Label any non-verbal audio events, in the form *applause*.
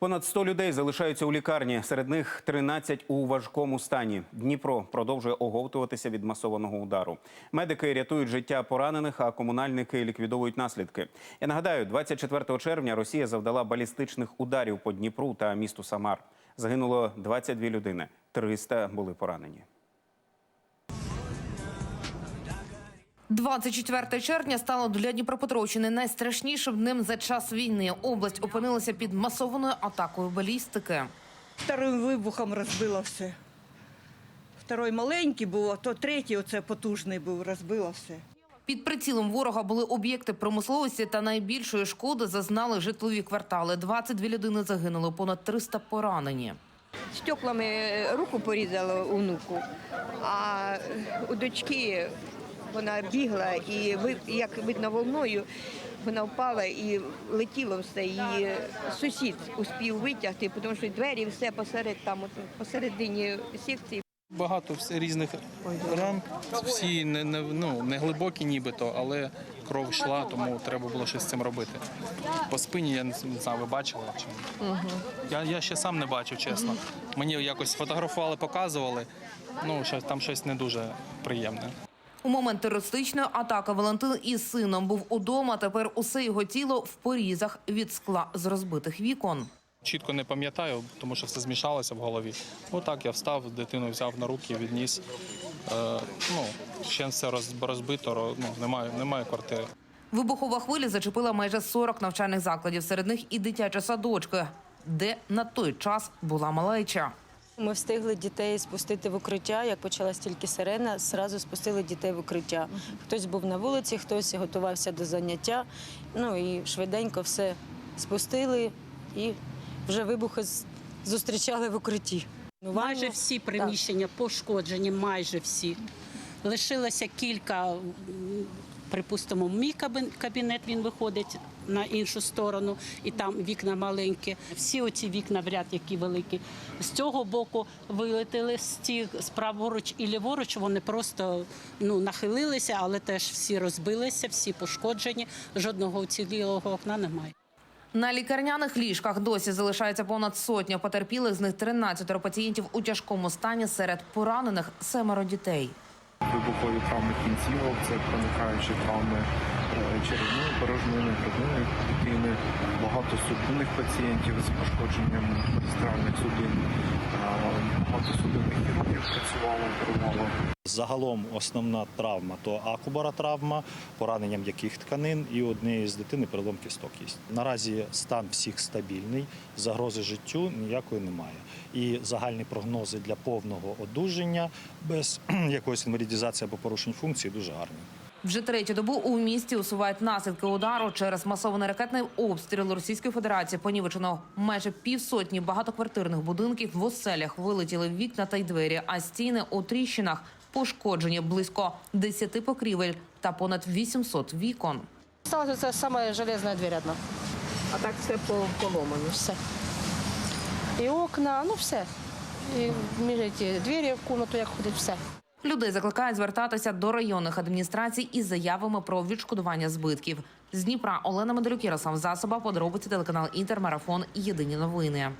Понад 100 людей залишаються у лікарні. Серед них 13 у важкому стані. Дніпро продовжує оговтуватися від масованого удару. Медики рятують життя поранених, а комунальники ліквідовують наслідки. Я нагадаю, 24 червня Росія завдала балістичних ударів по Дніпру та місту Самар. Загинуло 22 людини, 300 були поранені. 24 червня стало для Дніпропетровщини найстрашнішим днем за час війни. Область опинилася під масованою атакою балістики. Вторим вибухом розбило все. Второй маленький був, а то третій оце потужний був, розбило все. Під прицілом ворога були об'єкти промисловості та найбільшої шкоди зазнали житлові квартали. 22 людини загинули, понад 300 поранені. стеклами руку порізала онуку, а у дочки вона бігла і як видно волною. Вона впала і летіло все. Її сусід успів витягти, тому що двері все посеред там, посередині секції. Багато різних ран. Всі не, не, ну, не глибокі нібито, але кров йшла, тому треба було щось з цим робити. По спині я не знаю, ви бачили? Чи? ні? Я, я ще сам не бачив, чесно. Мені якось фотографували, показували. Ну, щось, там щось не дуже приємне. У момент терористичної атаки Валентин із сином був удома. Тепер усе його тіло в порізах від скла з розбитих вікон. Чітко не пам'ятаю, тому що все змішалося в голові. Отак я встав, дитину взяв на руки, відніс. Е, ну, ще все розбито, ро- ну, немає, немає квартири. Вибухова хвиля зачепила майже 40 навчальних закладів. Серед них і дитячі садочки, де на той час була малеча. Ми встигли дітей спустити в укриття. Як почалась тільки сирена, зразу спустили дітей в укриття. Хтось був на вулиці, хтось готувався до заняття. Ну і швиденько все спустили і вже вибухи зустрічали в укритті. Ну, Майже всі приміщення пошкоджені, майже всі. Лишилося кілька, припустимо, мій кабін- кабінет він виходить на іншу сторону, і там вікна маленькі. Всі оці вікна в ряд, які великі. З цього боку вилетіли з ті праворуч і ліворуч. Вони просто ну, нахилилися, але теж всі розбилися, всі пошкоджені. Жодного уцілілого окна немає. На лікарняних ліжках досі залишається понад сотня потерпілих. З них 13 пацієнтів у тяжкому стані. Серед поранених семеро дітей. Вибухові травми кінцівок, це проникаючі травми е, черевної, порожнини, грудної клітини, багато судинних пацієнтів з пошкодженням магістральних судин, Е, багато судинних хірургів працювало, оперувало. Загалом основна травма то акубара травма, поранення м'яких тканин і однієї з дитини перелом кісток є. Наразі стан всіх стабільний, загрози життю ніякої немає. І загальні прогнози для повного одужання без *clears throat* якоїсь інвалідізації або порушень функції дуже гарні. Вже третю добу у місті усувають наслідки удару через масований ракетний обстріл Російської Федерації. Понівечено майже півсотні багатоквартирних будинків в оселях вилетіли вікна та й двері, а стіни у тріщинах пошкоджені близько 10 покрівель та понад 800 вікон. Осталась це саме железна дверь одна. А так все поломано. Все. І окна, ну все. І між ці двері в кімнату, як ходить, все. Людей закликають звертатися до районних адміністрацій із заявами про відшкодування збитків. З Дніпра Олена Медалюк, Ярослав Засоба, подробиці телеканал Інтермарафон. Єдині новини.